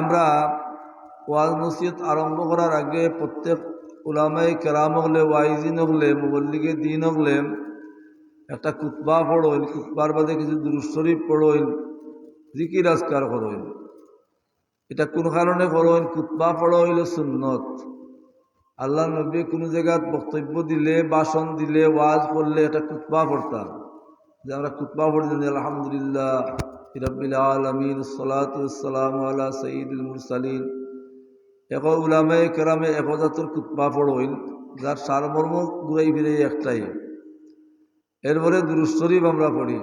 আমরা ওয়াজ নসিহত আরম্ভ করার আগে প্রত্যেক উলামাই কেরাম হলে, ওয়াইজিন হলে, মুবল্লিগে দিন হলে একটা কুতবা পড়ইল কুতবার বাদে কিছু দুরুশরীফ পড়ইল, জিকির আজকার করইল এটা কোন কারণে করইল কুতবা পড়ইল সুন্নত। আল্লাহ নবী কোনো জায়গাত বক্তব্য দিলে, ভাষণ দিলে, ওয়াজ করলে এটা কুতবা পড়তাম। যে আমরা কুতবা পড়তে আলহামদুলিল্লাহ। যার সারমর্ম ঘুরাই একটাই। এরপরে দুরুশরীফ আমরা পড়ি।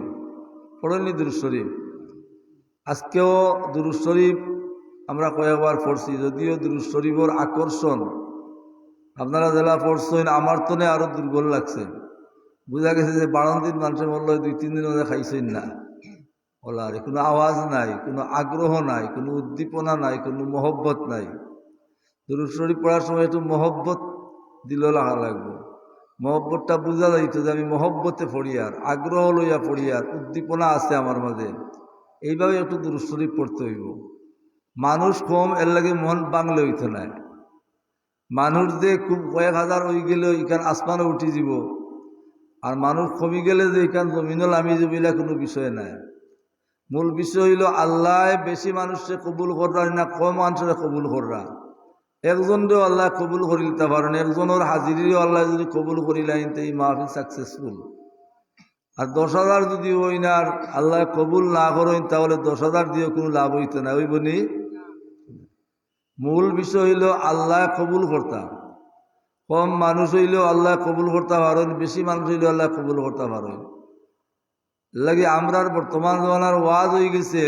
পড়ইনি দুরুশরীফ আজকেও দুরুশরীফ আমরা কয়েকবার পড়ছি, যদিও দুরুশরীফর আকর্ষণ আপনারা জেলা পড়ছেন, আমার তনে আরও দুর্বল লাগছে। বোঝা গেছে যে বারো দিন মানুষের বলল দুই তিন দিন ওদের খাইছেন না। বলার কোনো আওয়াজ নাই, কোনো আগ্রহ নাই, কোনো উদ্দীপনা নাই, কোনো মহব্বত নাই। দুরুদ শরীফ পড়ার সময় একটু মহব্বত দিল লাগা লাগবো। মহব্বতটা বোঝা যাইত যে আমি মহব্বতে পড়ি আর, আগ্রহ লইয়া পড়ি আর, উদ্দীপনা আছে আমার মাঝে। এইভাবে একটু দুরুদ শরীফ পড়তে হইব। মানুষ কম, এর লাগে মন বাংলে হইতো না। মানুষ যে খুব কয়েক হাজার হয়ে গেলে ইখান আসমানও উঠি যাব। আর মানুষ কমি গেলে যে ইখান জমিনও নামি যাব এলা কোনো বিষয় নাই। মূল বিষয় হইল আল্লাহ বেশি মানুষে কবুল করা না, কম মানুষের কবুল করা একজনরেও আল্লাহ কবুল করিলতে পারেন একজনের হাজিরিও আল্লাহ যদি কবুল করিলেন তো এই মাহফিল সাকসেসফুল আর দশ হাজার যদি ওই না আল্লাহ কবুল না করেন, তাহলে দশ হাজার দিয়ে কোনো লাভ হইতো না ওই বনি মূল বিষয় হইল আল্লাহ কবুল করতাম কম মানুষ হইলেও আল্লাহ কবুল করতে পারেন, বেশি মানুষ হইলেও আল্লাহ কবুল করতে পারেন। লাগে আমরার বর্তমান জমানার ওয়াজ হয়ে গেছে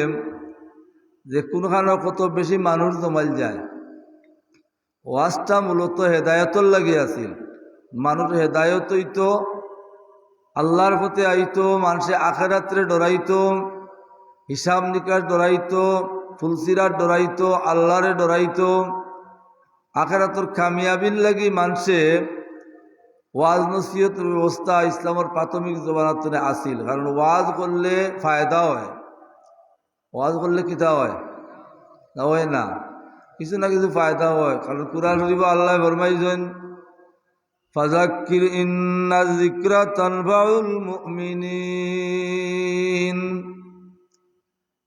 যে কোনখানে কত বেশি মানুষ জমাইল যায়। ওয়াজটা মূলত হেদায়তর লাগে আছিল মানুষ হেদায়ত হইতো, আল্লাহর প্রতি আইতো, মানুষে আখেরাত্রে ডরাইতো, হিসাব নিকাশ ডরাইতো ফুলসিরার ডরাইতো, আল্লাহরে ডরাইতো। আখেরাতর কামিয়াবির লাগি মানুষে ওয়াজ নসিহতের ব্যবস্থা ইসলামের প্রাথমিক জবানাতনে আসিল। কারণ ওয়াজ করলে ফায়দা হয়। ওয়াজ করলে কিতা হয়? না হয় না। কিছু না কিছু ফায়দা হয়। কারণ কুরআন শরীফ আল্লাহ ফরমাইছেন ফাজাক্কির ইন্না যিকরা তানফাউল মুমিনিন।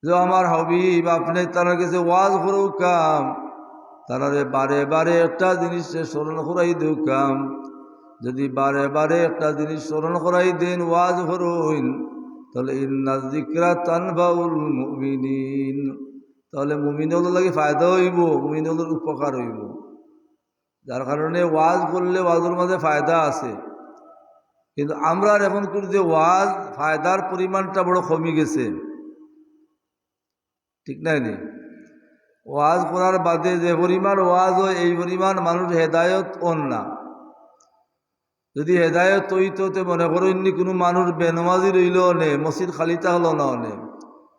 যে আমার হবিব, আপনি তারা কাছে ওয়াজ করো কাম তারারে বারে বারে একটা জিনিসে স্মরণ করাই দেও কাম। যদি বারে বারে একটা জিনিস স্মরণ করাই দেন, ওয়াজ করইন তাহলে ইন্না জিকরা তানবাউল মুমিনিন। তাহলে মুমিনগুলো লাগে ফায়দা হইব মুমিনগুলোর উপকার হইব। যার কারণে ওয়াজ করলে ওয়াজের মাঝে ফায়দা আছে। কিন্তু আমরা এখন করি যে ওয়াজ ফায়দার পরিমাণটা বড় কমে গেছে। ঠিক নাই নি? ওয়াজ করার বাদে যে পরিমাণ ওয়াজ হয়, এই পরিমাণ মানুষ হেদায়ত অন না। যদি হেদায়ত হইতো তে মনে করেননি কোনো মানুষ বেনমাজি রইল নে মসজিদ খালিতা হলো না অনে,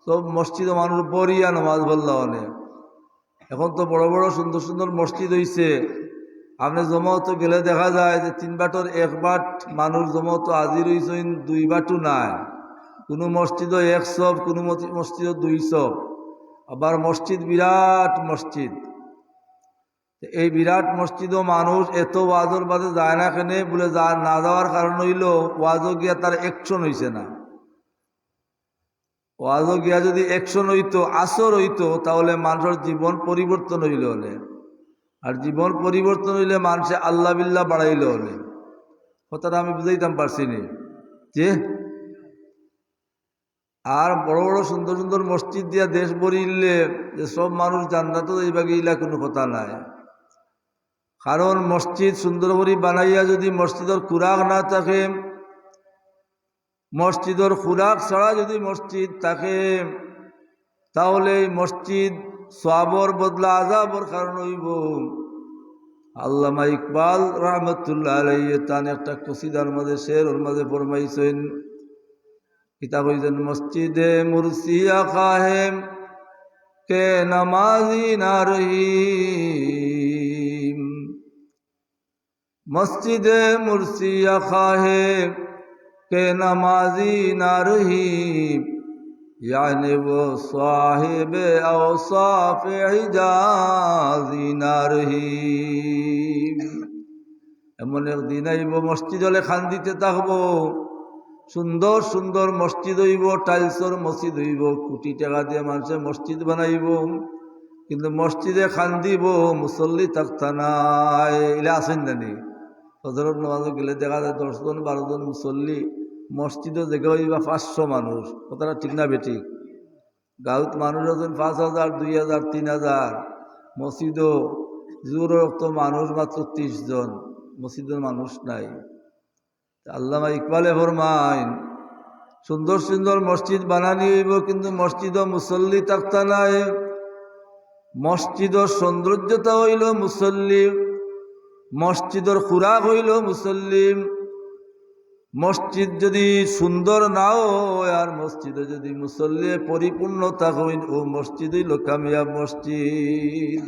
সব মসজিদে মানুষ বরিয়া নমাজ বলল অনে। এখন তো বড় বড় সুন্দর সুন্দর মসজিদ হইছে। আপনি জমাতো গেলে দেখা যায় যে তিন বাটর এক বাট মানুষ জমাতো হাজির হইছেন, দুই বাটু নাই। কোনো মসজিদও এক সব, কোনো মসজিদও দুই সব। আবার মসজিদ বিরাট মসজিদ। এই বিরাট মসজিদও মানুষ এত ওয়াজর বাদে যায় না কেনে বলে যা না যাওয়ার কারণ হইল ওয়াজও গিয়া তার একশন হইছে না। ওয়াজও গিয়া যদি একশন হইতো, আসর হইতো, তাহলে মানুষের জীবন পরিবর্তন হইল হলে আর জীবন পরিবর্তন হইলে মানুষে আল্লাহ বিল্লাহ বাড়াইল হলে কথাটা আমি বুঝাইতাম পারছি নি। যে আর বড় বড় সুন্দর সুন্দর মসজিদ দিয়া দেশ বরিলে যে সব মানুষ জান্নাত এইভাবে ইলা কোনো কথা নাই। কারণ মসজিদ সুন্দর করে বানাইয়া যদি মসজিদের খুরাক না থাকে, মসজিদের খুরাক ছাড়া যদি মসজিদ থাকে, তাহলে মসজিদ সবর বদলা আজাবর কারণ হইব। আল্লামা ইকবাল রহমতুল্লাহ আলাইয়ে তান একটা কসিদার মাঝে শের ওর মাঝে ফরমাইছেন, কিতাব হইছেন, মসজিদে মুরসিয়া খাহেম কে নামাজি না রহিম। মসজিদ مرسیہ খাহে কে নমাজি না রহি یعنی وہ صاحب اوصاف حجازی نہ رہی এমন একদিন আইব, মসজিদ হলে খান্দিতে থাকব। সুন্দর সুন্দর মসজিদ হইব, টাইলসর মসজিদ হইব, কোটি টাকা দিয়ে মানুষের মসজিদ বানাইব। কিন্তু মসজিদে খান্দিব মুসল্লি থাকতা নাই। এলে আসেন জানি হজরত নামাজে গেলে দেখা যায় দশজন, বারোজন মুসল্লি মসজিদও দেখে হইবা পাঁচশো মানুষ। কথাটা ঠিক না বেঠিক? গাঁত মানুষ আছেন পাঁচ হাজার, দুই হাজার, তিন হাজার। মসজিদও জোর রক্ত মানুষ মাত্র ত্রিশ জন। মসজিদের মানুষ নাই। আল্লামা ইকবালে ফরমাইন, সুন্দর সুন্দর মসজিদ বানানি হইব, কিন্তু মসজিদও মুসল্লি থাকতা নাই। মসজিদর সৌন্দর্যতা হইল মুসল্লি মসজিদর খুরাক হইল মুসল্লিম। মসজিদ যদি সুন্দর নাও আর মসজিদে যদি মুসল্লি পরিপূর্ণতা হইন ও মসজিদ হইল কামিয়া মসজিদ।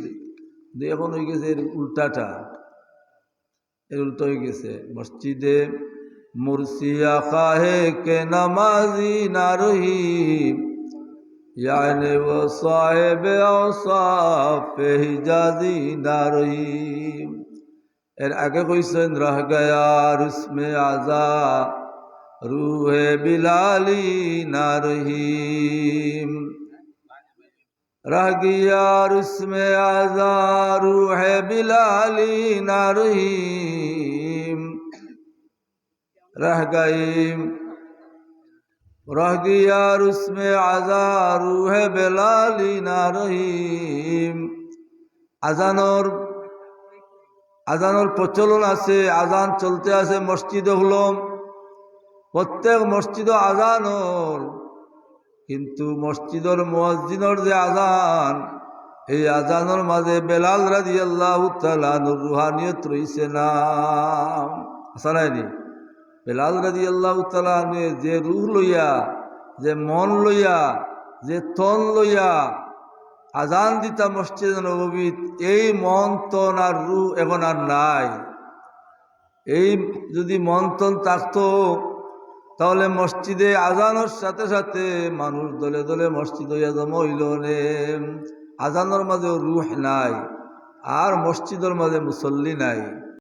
এখন হয়ে গেছে এর উল্টাটা। এর উল্টো হয়ে গেছে। মসজিদে মুরসিয়া কাহে কে নামাজি না রহি। ইয়ানে ও সাহেব ও সাহেব হিজাজি না রহিম এর আগে কইছেন রহ গয়া রুসমে আজা রুহে বিলালি না রহিম रह गया रस्म आजा रूह बिलाली ना रहीम रह गई रह गया रस्म आजा रूह बिलाली ना रहीम আজানোর আজানোর প্রচলন আছে, আজান চলতে আছে, মসজিদ হলো প্রত্যেক মসজিদ আজানোর কিন্তু মসজিদর মসজিদর যে আজান, এই আজানোর মাঝে বেলাল রাজি আল্লাহ রুহানিয়ত রইছে না। আসা নাইনি বেলাল রাজি আল্লাহ তালু যে রুহ লইয়া, যে মন লইয়া, যে তন লইয়া আজান দিতা মসজিদ নবীত এই মন্তন তন আর রু এখন আর নাই। এই যদি মন্তন থাকতো, তাহলে মসজিদে আজানোর সাথে সাথে মানুষ দলে দলে মসজিদ হইয়া জমা হইল নে। আজানোর মাঝে রুহ নাই, আর মসজিদের মাঝে মুসল্লি নাই।